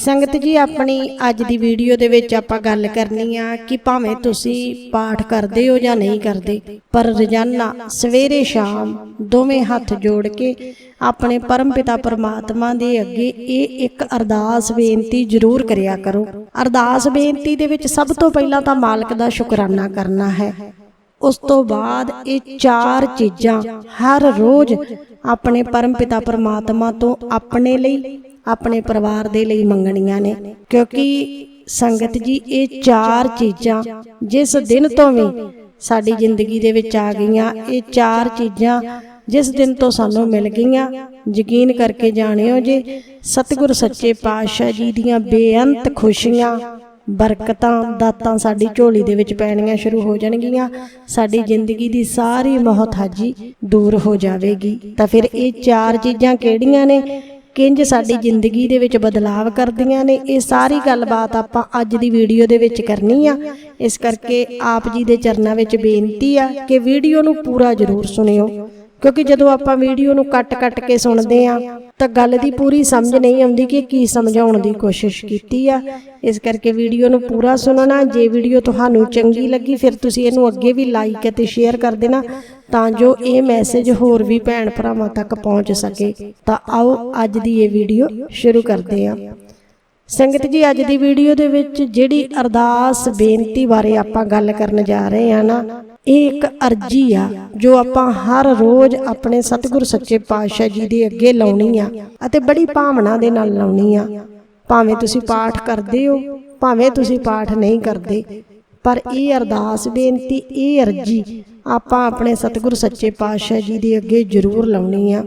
ਸੰਗਤ ਜੀ, ਆਪਣੀ ਅੱਜ ਦੀ ਵੀਡੀਓ ਦੇ ਵਿੱਚ ਆਪਾਂ ਗੱਲ ਕਰਨੀ ਆ ਕਿ ਭਾਵੇਂ ਤੁਸੀਂ ਪਾਠ ਕਰਦੇ ਹੋ ਜਾਂ ਨਹੀਂ ਕਰਦੇ, ਪਰ ਰੋਜ਼ਾਨਾ ਸਵੇਰੇ ਸ਼ਾਮ ਦੋਵੇਂ ਹੱਥ ਜੋੜ ਕੇ ਆਪਣੇ ਪਰਮ ਪਿਤਾ ਪਰਮਾਤਮਾ ਦੇ ਅੱਗੇ ਇਹ ਇੱਕ ਅਰਦਾਸ ਬੇਨਤੀ ਜ਼ਰੂਰ ਕਰਿਆ ਕਰੋ। ਅਰਦਾਸ ਬੇਨਤੀ ਦੇ ਵਿੱਚ ਸਭ ਤੋਂ ਪਹਿਲਾਂ ਤਾਂ ਮਾਲਕ ਦਾ ਸ਼ੁਕਰਾਨਾ ਕਰਨਾ ਹੈ। ਉਸ ਤੋਂ ਬਾਅਦ ਇਹ ਚਾਰ ਚੀਜ਼ਾਂ ਹਰ ਰੋਜ਼ ਆਪਣੇ ਪਰਮਪਿਤਾ ਪਰਮਾਤਮਾ ਤੋਂ ਆਪਣੇ ਲਈ, ਆਪਣੇ ਪਰਿਵਾਰ ਦੇ ਲਈ ਮੰਗਣੀਆਂ ਨੇ। ਕਿਉਂਕਿ ਸੰਗਤ ਜੀ, ਇਹ ਚਾਰ ਚੀਜ਼ਾਂ ਜਿਸ ਦਿਨ ਤੋਂ ਵੀ ਸਾਡੀ ਜ਼ਿੰਦਗੀ ਦੇ ਵਿੱਚ ਆ ਗਈਆਂ, ਇਹ ਚਾਰ ਚੀਜ਼ਾਂ ਜਿਸ ਦਿਨ ਤੋਂ ਸਾਨੂੰ ਮਿਲ ਗਈਆਂ। ਯਕੀਨ ਕਰਕੇ ਜਾਣਿਓ ਜੇ, ਸਤਿਗੁਰ ਸੱਚੇ ਪਾਤਸ਼ਾਹ ਜੀ ਦੀਆਂ ਬੇਅੰਤ ਖੁਸ਼ੀਆਂ ਬਰਕਤਾਂ, ਦਾਤਾਂ ਸਾਡੀ ਝੋਲੀ ਦੇ ਵਿੱਚ ਪੈਣੀਆਂ ਸ਼ੁਰੂ ਹੋ ਜਾਣਗੀਆਂ। ਸਾਡੀ ਜ਼ਿੰਦਗੀ ਦੀ ਸਾਰੀ ਮੋਹਤਾਜੀ ਦੂਰ ਹੋ ਜਾਵੇਗੀ। ਤਾਂ ਫਿਰ ਇਹ ਚਾਰ ਚੀਜ਼ਾਂ ਕਿਹੜੀਆਂ ਨੇ? ਕਿੰਜ ਸਾਡੀ ਜ਼ਿੰਦਗੀ ਦੇ ਵਿੱਚ ਬਦਲਾਵ ਕਰਦੀਆਂ ਨੇ? ਇਹ ਸਾਰੀ ਗੱਲਬਾਤ ਆਪਾਂ ਅੱਜ ਦੀ ਵੀਡੀਓ ਦੇ ਵਿੱਚ ਕਰਨੀ ਆ। ਇਸ ਕਰਕੇ ਆਪ ਜੀ ਦੇ ਚਰਨਾਂ ਵਿੱਚ ਬੇਨਤੀ ਆ ਕਿ ਵੀਡੀਓ ਨੂੰ ਪੂਰਾ ਜ਼ਰੂਰ ਸੁਣਿਓ। ਕਿਉਂਕਿ ਜਦੋਂ ਆਪਾਂ ਵੀਡੀਓ ਨੂੰ ਕੱਟ-ਕੱਟ ਕੇ ਸੁਣਦੇ ਆ ਤਾਂ ਗੱਲ ਦੀ ਪੂਰੀ ਸਮਝ ਨਹੀਂ ਆਉਂਦੀ ਕਿ ਕੀ ਸਮਝਾਉਣ ਦੀ ਕੋਸ਼ਿਸ਼ ਕੀਤੀ ਆ। ਇਸ ਕਰਕੇ ਵੀਡੀਓ ਨੂੰ ਪੂਰਾ ਸੁਣਨਾ। ਜੇ ਵੀਡੀਓ ਤੁਹਾਨੂੰ ਚੰਗੀ ਲੱਗੀ, ਫਿਰ ਤੁਸੀਂ ਇਹਨੂੰ ਅੱਗੇ ਵੀ ਲਾਈਕ ਅਤੇ ਸ਼ੇਅਰ ਕਰ ਦੇਣਾ ਤਾਂ ਜੋ ਇਹ ਮੈਸੇਜ ਹੋਰ ਵੀ ਭੈਣ ਭਰਾਵਾਂ ਤੱਕ ਪਹੁੰਚ ਸਕੇ। ਤਾਂ ਆਓ ਅੱਜ ਦੀ ਇਹ ਵੀਡੀਓ ਸ਼ੁਰੂ ਕਰਦੇ ਹਾਂ। ਸੰਗਤ ਜੀ, ਅੱਜ ਦੀ ਵੀਡੀਓ ਦੇ ਵਿੱਚ ਜਿਹੜੀ ਅਰਦਾਸ ਬੇਨਤੀ ਬਾਰੇ ਆਪਾਂ ਗੱਲ ਕਰਨ ਜਾ ਰਹੇ ਹਾਂ ਨਾ ਇਹ ਇੱਕ ਅਰਜੀ ਆ, ਜੋ ਆਪਾਂ ਹਰ ਰੋਜ਼ ਆਪਣੇ ਸਤਿਗੁਰ ਸੱਚੇ ਪਾਤਸ਼ਾਹ ਜੀ ਦੇ ਅੱਗੇ ਲਾਉਣੀ ਆ ਅਤੇ ਬੜੀ ਭਾਵਨਾ ਦੇ ਨਾਲ ਲਾਉਣੀ ਆ। ਭਾਵੇਂ ਤੁਸੀਂ ਪਾਠ ਕਰਦੇ ਹੋ, ਭਾਵੇਂ ਤੁਸੀਂ ਪਾਠ ਨਹੀਂ ਕਰਦੇ, ਪਰ ਇਹ ਅਰਦਾਸ, ਬੇਨਤੀ, ਇਹ ਅਰਜੀ ਆਪਾਂ ਆਪਣੇ ਸਤਿਗੁਰ ਸੱਚੇ ਪਾਤਸ਼ਾਹ ਜੀ ਦੇ ਅੱਗੇ ਜ਼ਰੂਰ ਲਾਉਣੀ ਆ।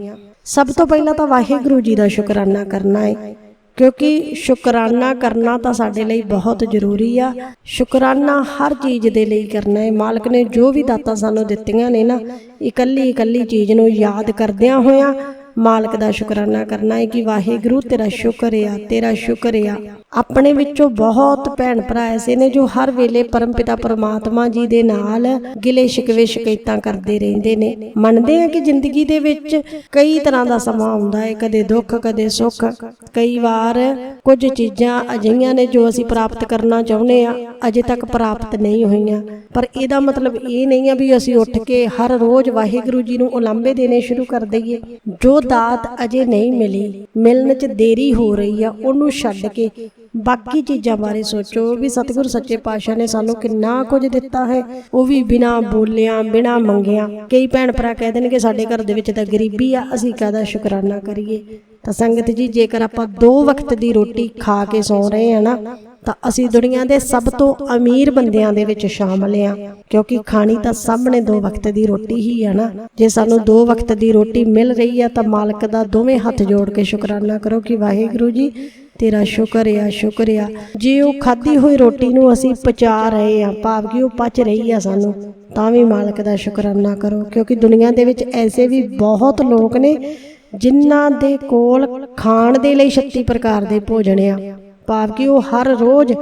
ਸਭ ਤੋਂ ਪਹਿਲਾਂ ਤਾਂ ਵਾਹਿਗੁਰੂ ਜੀ ਦਾ ਸ਼ੁਕਰਾਨਾ ਕਰਨਾ ਹੈ ਕਿਉਂਕਿ ਸ਼ੁਕਰਾਨਾ ਕਰਨਾ ਤਾਂ ਸਾਡੇ ਲਈ ਬਹੁਤ ਜ਼ਰੂਰੀ ਆ। ਸ਼ੁਕਰਾਨਾ ਹਰ ਚੀਜ਼ ਦੇ ਲਈ ਕਰਨਾ ਹੈ। ਮਾਲਕ ਨੇ ਜੋ ਵੀ ਦਾਤਾਂ ਸਾਨੂੰ ਦਿੱਤੀਆਂ ਨੇ ਨਾ ਇਕੱਲੀ ਇਕੱਲੀ ਚੀਜ਼ ਨੂੰ ਯਾਦ ਕਰਦਿਆਂ ਹੋਇਆਂ ਮਾਲਕ ਦਾ ਸ਼ੁਕਰਾਨਾ ਕਰਨਾ ਹੈ ਕਿ ਵਾਹਿਗੁਰੂ ਤੇਰਾ ਸ਼ੁਕਰ ਆ, ਤੇਰਾ ਸ਼ੁਕਰ ਆ। ਆਪਣੇ ਵਿੱਚੋਂ ਬਹੁਤ ਭੈਣ ਭਰਾ ਐਸੇ ਨੇ ਜੋ ਹਰ ਵੇਲੇ ਪਰਮਪਿਤਾ ਪਰਮਾਤਮਾ ਜੀ ਦੇ ਨਾਲ ਗਿਲੇ ਸ਼ਿਕਵੇ ਸ਼ਿਕਾਇਤਾਂ ਕਰਦੇ ਰਹਿੰਦੇ ਨੇ। ਮੰਨਦੇ ਆ ਕਿ ਜ਼ਿੰਦਗੀ ਦੇ ਵਿੱਚ ਕਈ ਤਰ੍ਹਾਂ ਦਾ ਸਮਾਂ ਆਉਂਦਾ ਹੈ, ਕਦੇ ਦੁੱਖ, ਕਦੇ ਸੁੱਖ। ਕਈ ਵਾਰ ਕੁਝ ਚੀਜ਼ਾਂ ਅਜਿਹੀਆਂ ਨੇ ਜੋ ਅਸੀਂ ਪ੍ਰਾਪਤ ਕਰਨਾ ਚਾਹੁੰਦੇ ਆ, ਅਜੇ ਤੱਕ ਪ੍ਰਾਪਤ ਨਹੀਂ ਹੋਈਆਂ। ਪਰ ਇਹਦਾ ਮਤਲਬ ਇਹ ਨਹੀਂ ਆ ਵੀ ਅਸੀਂ ਉੱਠ ਕੇ ਹਰ ਰੋਜ਼ ਵਾਹਿਗੁਰੂ ਜੀ ਨੂੰ ਉਲਾਂਭੇ ਦੇਣੇ ਸ਼ੁਰੂ ਕਰ ਦਈਏ। ਜੋ ਦਾਤ ਅਜੇ ਨਹੀਂ ਮਿਲੀ। ਮਿਲਣ 'ਚ ਦੇਰੀ ਹੋ ਰਹੀ ਆ, ਉਹਨੂੰ ਛੱਡ ਕੇ। ਬਾਕੀ ਚੀਜ਼ਾਂ ਬਾਰੇ ਸੋਚੋ ਵੀ ਸਤਿਗੁਰ ਸੱਚੇ ਪਾਤਸ਼ਾਹ ਨੇ ਸਾਨੂੰ ਕਿੰਨਾ ਕੁਝ ਦਿੱਤਾ ਹੈ। ਉਹ ਵੀ ਬਿਨਾ ਬੋਲਿਆਂ, ਬਿਨਾ ਮੰਗਿਆਂ। ਕਈ ਭੈਣ ਭਰਾ ਕਹਿ ਦੇਣਗੇ, ਸਾਡੇ ਘਰ ਦੇ ਵਿੱਚ ਤਾਂ ਗਰੀਬੀ ਆ, ਅਸੀਂ ਕਾਹਦਾ ਸ਼ੁਕਰਾਨਾ ਕਰੀਏ? ਤਾਂ ਸੰਗਤ ਜੀ, ਜੇਕਰ ਆਪਾਂ ਦੋ ਵਕਤ ਦੀ ਰੋਟੀ ਖਾ ਕੇ ਸੌ ਰਹੇ ਆ ਨਾ ਤਾਂ ਅਸੀਂ ਦੁਨੀਆ ਦੇ ਸਭ ਤੋਂ ਅਮੀਰ ਬੰਦਿਆਂ ਦੇ ਵਿੱਚ ਸ਼ਾਮਲ ਆ ਕਿਉਂਕਿ ਖਾਣੀ ਤਾਂ ਸਭ ਨੇ ਦੋ ਵਕਤ ਦੀ ਰੋਟੀ ਹੀ ਹੈ ਨਾ। ਜੇ ਸਾਨੂੰ ਦੋ ਵਕਤ ਦੀ ਰੋਟੀ ਮਿਲ ਰਹੀ ਆ, ਤਾਂ ਮਾਲਕ ਦਾ ਦੋਵੇਂ ਹੱਥ ਜੋੜ ਕੇ ਸ਼ੁਕਰਾਨਾ ਕਰੋ ਕਿ ਵਾਹਿਗੁਰੂ ਜੀ, ਤੇਰਾ ਸ਼ੁਕਰ ਆ ਸ਼ੁਕਰ ਆ। ਜੇ ਉਹ ਖਾਧੀ ਹੋਈ ਰੋਟੀ ਨੂੰ ਅਸੀਂ ਪਚਾ ਰਹੇ ਆ ਭਾਵ ਕਿ ਉਹ ਪਚ ਰਹੀ ਆ ਸਾਨੂੰ, ਤਾਂ ਵੀ ਮਾਲਕ ਦਾ ਸ਼ੁਕਰਾਨਾ ਕਰੋ, ਕਿਉਂਕਿ ਦੁਨੀਆ ਦੇ ਵਿੱਚ ਐਸੇ ਵੀ ਬਹੁਤ ਲੋਕ ਨੇ ਜਿਨ੍ਹਾਂ ਦੇ ਕੋਲ ਖਾਣ ਦੇ ਲਈ 36 ਪ੍ਰਕਾਰ ਦੇ ਭੋਜਨ ਆ। ਭਾਵ ਕਿ ਉਹ ਹਰ ਰੋਜ਼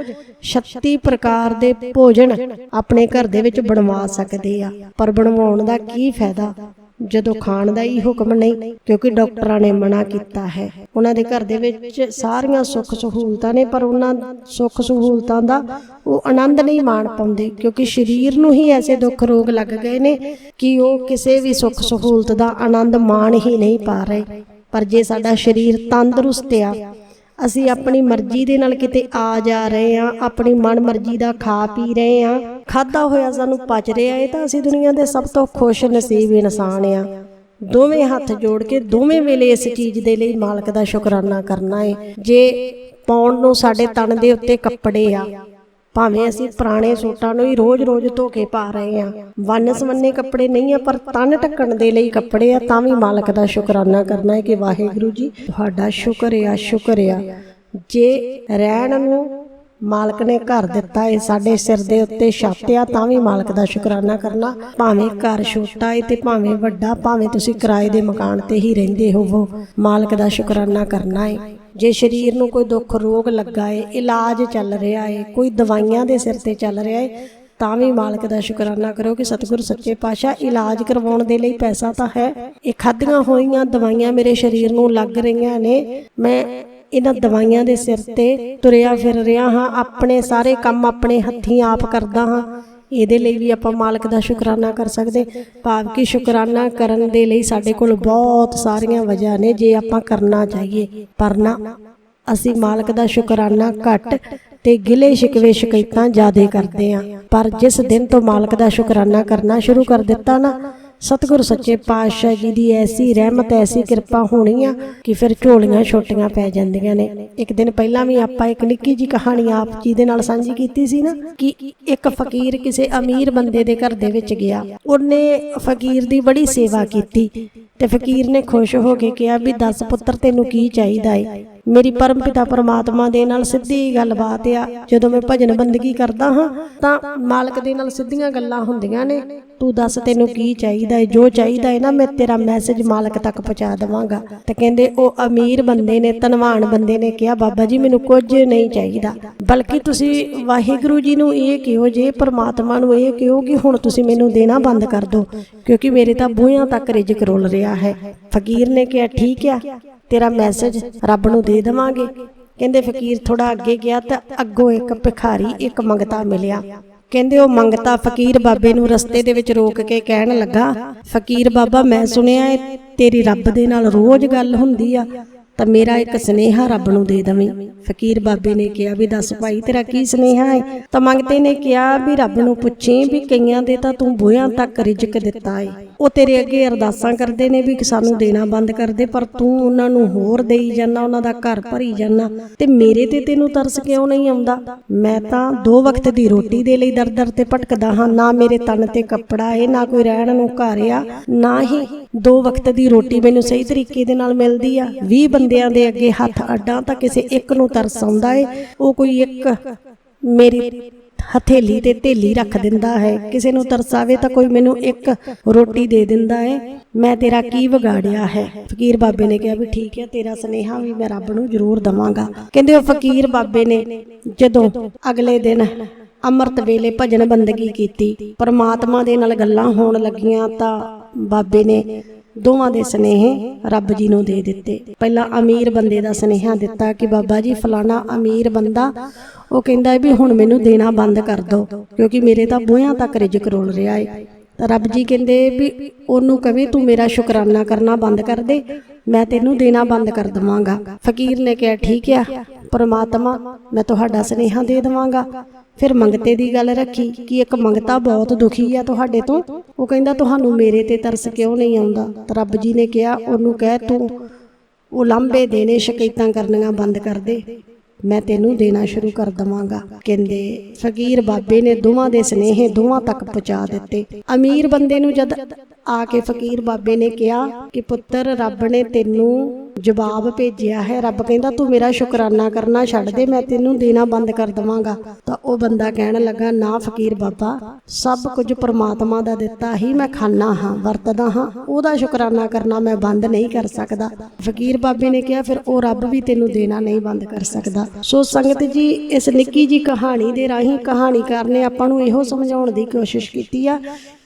36 ਪ੍ਰਕਾਰ ਦੇ ਭੋਜਨ ਆਪਣੇ ਘਰ ਦੇ ਵਿੱਚ ਬਣਵਾ ਸਕਦੇ ਆ। ਪਰ ਬਣਵਾਉਣ ਦਾ ਕੀ ਫਾਇਦਾ? ਜਦੋਂ ਖਾਣ ਦਾ ਹੀ ਹੁਕਮ ਨਹੀਂ, ਕਿਉਂਕਿ ਡਾਕਟਰਾਂ ਨੇ ਮਨਾ ਕੀਤਾ ਹੈ। ਉਹਨਾਂ ਦੇ ਘਰ ਦੇ ਵਿੱਚ ਸਾਰੀਆਂ ਸੁੱਖ ਸਹੂਲਤਾਂ ਨੇ, ਪਰ ਉਹਨਾਂ ਸੁੱਖ ਸਹੂਲਤਾਂ ਦਾ ਉਹ ਆਨੰਦ ਨਹੀਂ ਮਾਣ ਪਾਉਂਦੇ, ਕਿਉਂਕਿ ਸਰੀਰ ਨੂੰ ਹੀ ਐਸੇ ਦੁੱਖ ਰੋਗ ਲੱਗ ਗਏ ਨੇ ਕਿ ਉਹ ਕਿਸੇ ਵੀ ਸੁੱਖ ਸਹੂਲਤ ਦਾ ਆਨੰਦ ਮਾਣ ਹੀ ਨਹੀਂ ਪਾ ਰਹੇ। ਪਰ ਜੇ ਸਾਡਾ ਸਰੀਰ ਤੰਦਰੁਸਤ ਆ ਅਸੀਂ ਆਪਣੀ ਮਰਜ਼ੀ ਦੇ ਨਾਲ ਕਿਤੇ ਆ ਜਾ ਰਹੇ ਆ ਆਪਣੀ ਮਨ ਮਰਜ਼ੀ ਦਾ ਖਾ ਪੀ ਰਹੇ ਆ ਖਾਦਾ ਹੋਇਆ ਸਾਨੂੰ ਪਚ ਰਿਹਾ ਏ ਤਾਂ ਅਸੀਂ ਦੁਨੀਆ ਦੇ ਸਭ ਤੋਂ ਖੁਸ਼ ਨਸੀਬ ਇਨਸਾਨ ਆ ਦੋਵੇਂ ਹੱਥ ਜੋੜ ਕੇ, ਦੋਵੇਂ ਵੇਲੇ ਇਸ ਚੀਜ਼ ਦੇ ਲਈ ਮਾਲਕ ਦਾ ਸ਼ੁਕਰਾਨਾ ਕਰਨਾ ਏ। ਜੇ ਪਾਉਣ ਨੂੰ ਸਾਡੇ ਤਨ ਦੇ ਉੱਤੇ ਕੱਪੜੇ ਆ ਭਾਵੇਂ ਅਸੀਂ ਪੁਰਾਣੇ ਸੂਟਾਂ ਨੂੰ ਹੀ ਰੋਜ਼-ਰੋਜ਼ ਧੋ ਕੇ ਪਾ ਰਹੇ ਹਾਂ। ਵੰਨ ਸਵੰਨੇ ਕੱਪੜੇ ਨਹੀਂ ਆ, ਪਰ ਤਨ ਢੱਕਣ ਦੇ ਲਈ ਕੱਪੜੇ ਆ, ਤਾਂ ਵੀ ਮਾਲਕ ਦਾ ਸ਼ੁਕਰਾਨਾ ਕਰਨਾ ਹੈ ਕਿ ਵਾਹਿਗੁਰੂ ਜੀ, ਤੁਹਾਡਾ ਸ਼ੁਕਰ ਆ ਸ਼ੁਕਰ ਆ। ਜੇ ਰਹਿਣ ਨੂੰ ਮਾਲਕ ਨੇ ਘਰ ਦਿੱਤਾ ਏ, ਸਾਡੇ ਸਿਰ ਦੇ ਉੱਤੇ ਛੱਤ ਤਾਂ ਵੀ ਮਾਲਕ ਦਾ ਸ਼ੁਕਰਾਨਾ ਕਰਨਾ। ਭਾਵੇਂ ਘਰ ਛੋਟਾ ਏ ਤੇ ਭਾਵੇਂ ਵੱਡਾ, ਭਾਵੇਂ ਤੁਸੀਂ ਕਿਰਾਏ ਦੇ ਮਕਾਨ ਤੇ ਹੀ ਰਹਿੰਦੇ ਹੋਵੋ, ਮਾਲਕ ਦਾ ਸ਼ੁਕਰਾਨਾ ਕਰਨਾ ਏ। ਜੇ ਸਰੀਰ ਨੂੰ ਕੋਈ ਦੁੱਖ ਰੋਗ ਲੱਗਾ ਏ, ਇਲਾਜ ਚੱਲ ਰਿਹਾ ਏ, ਕੋਈ ਦਵਾਈਆਂ ਦੇ ਸਿਰ ਤੇ ਚੱਲ ਰਿਹਾ ਏ, ਤਾਂ ਵੀ ਮਾਲਕ ਦਾ ਸ਼ੁਕਰਾਨਾ ਕਰੋ ਕਿ ਸਤਿਗੁਰ ਸੱਚੇ ਪਾਤਸ਼ਾਹ ਇਲਾਜ ਕਰਵਾਉਣ ਦੇ ਲਈ ਪੈਸਾ ਤਾਂ ਹੈ। ਇਹ ਖਾਧੀਆਂ ਹੋਈਆਂ ਦਵਾਈਆਂ ਮੇਰੇ ਸਰੀਰ ਨੂੰ ਲੱਗ ਰਹੀਆਂ ਨੇ। ਮੈਂ ਇਹਨਾਂ ਦਵਾਈਆਂ ਦੇ ਸਿਰ ਤੇ ਤੁਰਿਆ ਫਿਰ ਰਿਹਾ ਹਾਂ ਆਪਣੇ ਸਾਰੇ ਕੰਮ ਆਪਣੇ ਹੱਥੀਂ ਆਪ ਕਰਦਾ ਹਾਂ। ਇਹਦੇ ਲਈ ਵੀ ਆਪਾਂ ਮਾਲਕ ਦਾ ਸ਼ੁਕਰਾਨਾ ਕਰ ਸਕਦੇ। ਭਾਵ ਕਿ ਸ਼ੁਕਰਾਨਾ ਕਰਨ ਦੇ ਲਈ ਸਾਡੇ ਕੋਲ ਬਹੁਤ ਸਾਰੀਆਂ ਵਜ੍ਹਾ ਨੇ। ਜੇ ਆਪਾਂ ਕਰਨਾ ਚਾਹੀਏ ਪਰ ਨਾ ਅਸੀਂ ਮਾਲਕ ਦਾ ਸ਼ੁਕਰਾਨਾ ਘੱਟ ਤੇ ਗਿਲੇ ਸ਼ਿਕਵੇ ਸ਼ਿਕਾਇਤਾਂ ਜ਼ਿਆਦੇ ਕਰਦੇ ਆਂ ਪਰ ਜਿਸ ਦਿਨ ਤੋਂ ਮਾਲਕ ਦਾ ਸ਼ੁਕਰਾਨਾ ਕਰਨਾ ਸ਼ੁਰੂ ਕਰ ਦਿੱਤਾ ਨਾ ਸਤਿਗੁਰੂ ਸੱਚੇ ਪਾਤਸ਼ਾਹ ਜੀ ਦੀ ਐਸੀ ਰਹਿਮਤ, ਐਸੀ ਕਿਰਪਾ ਹੋਣੀ ਆ ਕਿ ਫਿਰ ਝੋਲੀਆਂ ਛੋਟੀਆਂ ਪੈ ਜਾਂਦੀਆਂ ਨੇ। ਇੱਕ ਦਿਨ ਪਹਿਲਾਂ ਵੀ ਆਪਾਂ ਇੱਕ ਨਿੱਕੀ ਜੀ ਕਹਾਣੀ ਆਪ ਜੀ ਦੇ ਨਾਲ ਸਾਂਝੀ ਕੀਤੀ ਸੀ ਨਾ, ਕਿ ਇੱਕ ਫਕੀਰ ਕਿਸੇ ਅਮੀਰ ਬੰਦੇ ਦੇ ਘਰ ਦੇ ਵਿੱਚ ਗਿਆ। ਉਹਨੇ ਫਕੀਰ ਦੀ ਬੜੀ ਸੇਵਾ ਕੀਤੀ ਤੇ ਫਕੀਰ ਨੇ ਖੁਸ਼ ਹੋ ਕੇ ਕਿਹਾ ਵੀ ਦੱਸ ਪੁੱਤਰ, ਤੈਨੂੰ ਕੀ ਚਾਹੀਦਾ ਏ? ਮੇਰੀ ਪਰਮ ਪਿਤਾ ਪਰਮਾਤਮਾ ਦੇ ਨਾਲ ਸਿੱਧੀ ਗੱਲਬਾਤ ਆ। ਜਦੋਂ ਮੈਂ ਭਜਨ ਬੰਦਗੀ ਕਰਦਾ ਹਾਂ, ਤਾਂ ਮਾਲਕ ਦੇ ਨਾਲ ਸਿੱਧੀਆਂ ਗੱਲਾਂ ਹੁੰਦੀਆਂ ਨੇ। ਤੂੰ ਦੱਸ ਤੈਨੂੰ ਕੀ ਚਾਹੀਦਾ ਏ? ਜੋ ਚਾਹੀਦਾ ਹੈ ਨਾ, ਮੈਂ ਤੇਰਾ ਮੈਸੇਜ ਮਾਲਕ ਤੱਕ ਪਹੁੰਚਾ ਦੇਵਾਂਗਾ। ਤੇ ਕਹਿੰਦੇ, ਉਹ ਅਮੀਰ ਬੰਦੇ ਨੇ ਧਨਵਾਨ ਬੰਦੇ ਨੇ ਕਿਹਾ, ਬਾਬਾ ਜੀ, ਮੈਨੂੰ ਕੁਝ ਨਹੀਂ ਚਾਹੀਦਾ। ਬਲਕਿ ਤੁਸੀਂ ਵਾਹਿਗੁਰੂ ਜੀ ਨੂੰ ਇਹ ਕਿਹੋ ਜੇ ਪਰਮਾਤਮਾ ਨੂੰ ਇਹ ਕਿਹੋ ਕਿ ਹੁਣ ਤੁਸੀਂ ਮੈਨੂੰ ਦੇਣਾ ਬੰਦ ਕਰ ਦਿਓ। ਕਿਉਂਕਿ ਮੇਰੇ ਤਾਂ ਬੂਹਿਆਂ ਤੱਕ ਰਿਜਕ ਰੋਲ ਰਿਹਾ ਹੈ। ਫਕੀਰ ਨੇ ਕਿਹਾ, ਠੀਕ ਆ। ਤੇਰਾ ਮੈਸੇਜ ਰੱਬ ਨੂੰ ਦੇ ਦੇਵਾਂਗੇ। ਕਹਿੰਦੇ ਫਕੀਰ ਥੋੜਾ ਅੱਗੇ ਗਿਆ ਤਾਂ ਅੱਗੋਂ ਇੱਕ ਭਿਖਾਰੀ ਇੱਕ ਮੰਗਤਾ ਮਿਲਿਆ। ਕਹਿੰਦੇ ਉਹ ਮੰਗਤਾ ਫਕੀਰ ਬਾਬੇ ਨੂੰ ਰਸਤੇ ਦੇ ਵਿੱਚ ਰੋਕ ਕੇ ਕਹਿਣ ਲੱਗਾ, ਫਕੀਰ ਬਾਬਾ, ਮੈਂ ਸੁਣਿਆ ਏ, ਤੇਰੀ ਰੱਬ ਦੇ ਨਾਲ ਰੋਜ਼ ਗੱਲ ਹੁੰਦੀ ਆ। ਤਾਂ ਮੇਰਾ ਇੱਕ ਸਨੇਹਾ ਰੱਬ ਨੂੰ ਦੇ ਦਵੇਂ। ਫਕੀਰ ਬਾਬੇ ਨੇ ਕਿਹਾ ਵੀ ਦੱਸ ਭਾਈ, ਤੇਰਾ ਕੀ ਸਨੇਹਾ ਹੈ ਤਾਂ ਮੰਗਤੇ ਨੇ ਕਿਹਾ ਵੀ ਰੱਬ ਨੂੰ ਪੁੱਛੀ ਵੀ ਕਈਆਂ ਦੇ ਤਾਂ ਤੂੰ ਬੋਹਾਂ ਤੱਕ ਰਿਜਕ ਦਿੱਤਾ ਏ। ਉਹ ਤੇਰੇ ਅੱਗੇ ਅਰਦਾਸਾਂ ਕਰਦੇ ਨੇ ਵੀ ਸਾਨੂੰ ਦੇਣਾ ਬੰਦ ਕਰ ਦੇ, ਪਰ ਤੂੰ ਉਹਨਾਂ ਨੂੰ ਹੋਰ ਦੇਈ ਜਾਂਦਾ, ਉਹਨਾਂ ਦਾ ਘਰ ਭਰੀ ਜਾਂਦਾ। ਤੇ ਮੇਰੇ ਤੇ ਤੈਨੂੰ ਤਰਸ ਕਿਉਂ ਨਹੀਂ ਆਉਂਦਾ? ਮੈਂ ਤਾਂ ਦੋ ਵਕਤ ਦੀ ਰੋਟੀ ਦੇ ਲਈ ਦਰ ਦਰ ਤੇ ਭਟਕਦਾ ਹਾਂ, ਨਾ ਮੇਰੇ ਤਨ ਤੇ ਕੱਪੜਾ ਏ, ਨਾ ਕੋਈ ਰਹਿਣ ਨੂੰ ਘਰ ਆ, ਨਾ ਹੀ ਦੋ ਵਕਤ ਦੀ ਰੋਟੀ ਮੈਨੂੰ ਸਹੀ ਤਰੀਕੇ ਦੇ ਨਾਲ ਮਿਲਦੀ ਆ। 20 ਬੰਦਿਆਂ ਦੇ ਅੱਗੇ ਹੱਥ ਅੱਡਾਂ ਤਾਂ ਕਿਸੇ ਇੱਕ ਨੂੰ ਤਰਸ ਆਉਂਦਾ ਏ। ਉਹ ਕੋਈ ਇੱਕ ਮੇਰੀ ਹਥੇਲੀ ਤੇ ਢੇਲੀ ਰੱਖ ਦਿੰਦਾ ਹੈ। ਕਿਸੇ ਨੂੰ ਤਰਸਾਵੇ ਤਾਂ ਕੋਈ ਮੈਨੂੰ ਇੱਕ ਰੋਟੀ ਦੇ ਦਿੰਦਾ ਹੈ ਮੈਂ ਤੇਰਾ ਕੀ ਵਿਗਾੜਿਆ ਹੈ? ਫਕੀਰ ਬਾਬੇ ਨੇ ਕਿਹਾ ਵੀ ਠੀਕ ਹੈ, ਤੇਰਾ ਸਨੇਹਾ ਵੀ ਮੈਂ ਰੱਬ ਨੂੰ ਜ਼ਰੂਰ ਦਵਾਂਗਾ। ਕਹਿੰਦੇ ਉਹ ਫਕੀਰ ਬਾਬੇ ਨੇ ਜਦੋਂ ਅਗਲੇ ਦਿਨ ਅੰਮ੍ਰਿਤ ਵੇਲੇ ਭਜਨ ਬੰਦਗੀ ਕੀਤੀ, ਪਰਮਾਤਮਾ ਦੇ ਨਾਲ ਗੱਲਾਂ ਹੋਣ ਲੱਗੀਆਂ ਤਾਂ ਬਾਬੇ ਨੇ ਦੋਵਾਂ ਦੇ ਸਨੇਹ ਰੱਬ ਜੀ ਨੂੰ ਦੇ ਦਿੱਤੇ। ਪਹਿਲਾਂ ਅਮੀਰ ਬੰਦੇ ਦਾ ਸਨੇਹਾ ਦਿੱਤਾ ਕਿ ਬਾਬਾ ਜੀ, ਫਲਾਣਾ ਅਮੀਰ ਬੰਦਾ, ਉਹ ਕਹਿੰਦਾ ਵੀ ਹੁਣ ਮੈਨੂੰ ਦੇਣਾ ਬੰਦ ਕਰ ਦਿਓ ਕਿਉਂਕਿ ਮੇਰੇ ਤਾਂ ਬੂਹਿਆਂ ਤੱਕ ਰਿਜਕ ਰੋਲ ਰਿਹਾ ਏ। ਰੱਬ ਜੀ ਕਹਿੰਦੇ ਵੀ ਉਹਨੂੰ ਕਵੇਂ, ਤੂੰ ਮੇਰਾ ਸ਼ੁਕਰਾਨਾ ਕਰਨਾ ਬੰਦ ਕਰ ਦੇ, ਮੈਂ ਤੈਨੂੰ ਦੇਣਾ ਬੰਦ ਕਰ ਦਵਾਂਗਾ। ਫਕੀਰ ਨੇ ਕਿਹਾ, ਠੀਕ ਆ, ਪਰਮਾਤਮਾ, ਮੈਂ ਤੁਹਾਡਾ ਸਨੇਹਾ ਦੇ ਦਵਾਂਗਾ। ਫਿਰ ਮੰਗਤੇ ਦੀ ਗੱਲ ਰੱਖੀ ਕਿ ਇੱਕ ਮੰਗਤਾ ਬਹੁਤ ਦੁਖੀ ਆ ਤੁਹਾਡੇ ਤੋਂ। ਉਹ ਕਹਿੰਦਾ, ਤੁਹਾਨੂੰ ਮੇਰੇ ਤੇ ਤਰਸ ਕਿਉਂ ਨਹੀਂ ਆਉਂਦਾ? ਤਾਂ ਰੱਬ ਜੀ ਨੇ ਕਿਹਾ, ਉਹਨੂੰ ਕਹਿ ਤੂੰ, ਉਹ ਲਾਂਬੇ ਦੇਣੇ ਸ਼ਿਕਾਇਤਾਂ ਕਰਨੀਆਂ ਬੰਦ ਕਰ ਦੇ। ਮੈਂ ਤੈਨੂੰ ਦੇਣਾ ਸ਼ੁਰੂ ਕਰ ਦਵਾਂਗਾ। ਕਹਿੰਦੇ, ਫਕੀਰ ਬਾਬੇ ਨੇ ਦੋਵਾਂ ਦੇ ਸਨੇਹ ਦੋਵਾਂ ਤੱਕ ਪਹੁੰਚਾ ਦਿੱਤੇ। ਅਮੀਰ ਬੰਦੇ ਨੂੰ ਜਦ ਆ ਕੇ ਫਕੀਰ ਬਾਬੇ ਨੇ ਕਿਹਾ ਕਿ ਪੁੱਤਰ, ਰੱਬ ਨੇ ਤੈਨੂੰ ਜਵਾਬ ਭੇਜਿਆ ਹੈ, ਰੱਬ ਕਹਿੰਦਾ ਤੂੰ ਮੇਰਾ ਸ਼ੁਕਰਾਨਾ ਕਰਨਾ ਛੱਡ ਦੇ, ਮੈਂ ਤੈਨੂੰ ਦੇਣਾ ਬੰਦ ਕਰ ਦਵਾਂਗਾ। ਤਾਂ ਉਹ ਬੰਦਾ ਕਹਿਣ ਲੱਗਾ, ਨਾ ਫਕੀਰ ਬਾਬਾ, ਸਭ ਕੁਝ ਪਰਮਾਤਮਾ ਦਾ ਦਿੱਤਾ ਹੀ ਮੈਂ ਖਾਣਾ ਹਾਂ, ਵਰਤਦਾ ਹਾਂ, ਉਹਦਾ ਸ਼ੁਕਰਾਨਾ ਕਰਨਾ ਮੈਂ ਬੰਦ ਨਹੀਂ ਕਰ ਸਕਦਾ। ਫਕੀਰ ਬਾਬੇ ਨੇ ਕਿਹਾ, ਫਿਰ ਉਹ ਰੱਬ ਵੀ ਤੈਨੂੰ ਦੇਣਾ ਨਹੀਂ ਬੰਦ ਕਰ ਸਕਦਾ। ਸੋ ਸੰਗਤ ਜੀ, ਇਸ ਨਿੱਕੀ ਜੀ ਕਹਾਣੀ ਦੇ ਰਾਹੀਂ ਕਹਾਣੀਕਾਰ ਨੇ ਆਪਾਂ ਨੂੰ ਇਹੋ ਸਮਝਾਉਣ ਦੀ ਕੋਸ਼ਿਸ਼ ਕੀਤੀ ਆ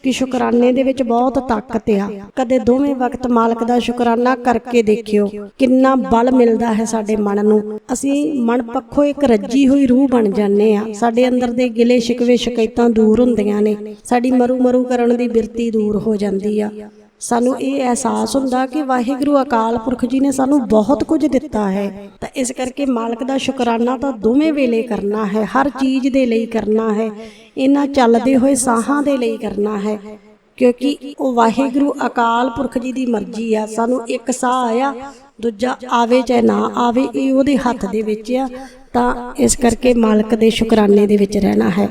ਕਿ ਸ਼ੁਕਰਾਨੇ ਦੇ ਵਿੱਚ ਬਹੁਤ ਤਾਕਤ ਆ। ਕਦੇ ਦੋਵੇਂ ਵਕਤ ਮਾਲਕ ਦਾ ਸ਼ੁਕਰਾਨਾ ਕਰਕੇ ਦੇਖਿਓ, ਕਿੰਨਾ ਬਲ ਮਿਲਦਾ ਹੈ ਸਾਡੇ ਮਨ ਨੂੰ। ਅਸੀਂ ਮਨ ਪੱਖੋਂ ਇੱਕ ਰੱਜੀ ਹੋਈ ਰੂਹ ਬਣ ਜਾਂਦੇ ਆ। ਸਾਡੇ ਅੰਦਰ ਦੇ ਗਿਲੇ ਸ਼ਿਕਵੇ ਸ਼ਿਕਾਇਤਾਂ ਦੂਰ ਹੁੰਦੀਆਂ ਨੇ। ਸਾਡੀ ਮਰੂ ਮਰੂ ਕਰਨ ਦੀ ਬਿਰਤੀ ਦੂਰ ਹੋ ਜਾਂਦੀ ਆ। ਸਾਨੂੰ ਇਹ ਅਹਿਸਾਸ ਹੁੰਦਾ ਕਿ ਵਾਹਿਗੁਰੂ ਅਕਾਲ ਪੁਰਖ ਜੀ ਨੇ ਸਾਨੂੰ ਬਹੁਤ ਕੁਝ ਦਿੱਤਾ ਹੈ। ਤਾਂ ਇਸ ਕਰਕੇ ਮਾਲਕ ਦਾ ਸ਼ੁਕਰਾਨਾ ਤਾਂ ਦੋਵੇਂ ਵੇਲੇ ਕਰਨਾ ਹੈ, ਹਰ ਚੀਜ਼ ਦੇ ਲਈ ਕਰਨਾ ਹੈ, ਇਹਨਾਂ ਚੱਲਦੇ ਹੋਏ ਸਾਹਾਂ ਦੇ ਲਈ ਕਰਨਾ ਹੈ, ਕਿਉਂਕਿ ਉਹ ਵਾਹਿਗੁਰੂ ਅਕਾਲ ਪੁਰਖ ਜੀ ਦੀ ਮਰਜ਼ੀ ਆ, ਸਾਨੂੰ ਇੱਕ ਸਾਹ ਆਇਆ, ਦੂਜਾ ਆਵੇ ਚਾਹੇ ਨਾ ਆਵੇ, ਇਹ ਉਹਦੇ ਹੱਥ ਦੇ ਵਿੱਚ ਆ, ਤਾਂ ਇਸ ਕਰਕੇ ਮਾਲਕ ਦੇ ਸ਼ੁਕਰਾਨੇ ਦੇ ਵਿੱਚ ਰਹਿਣਾ ਹੈ।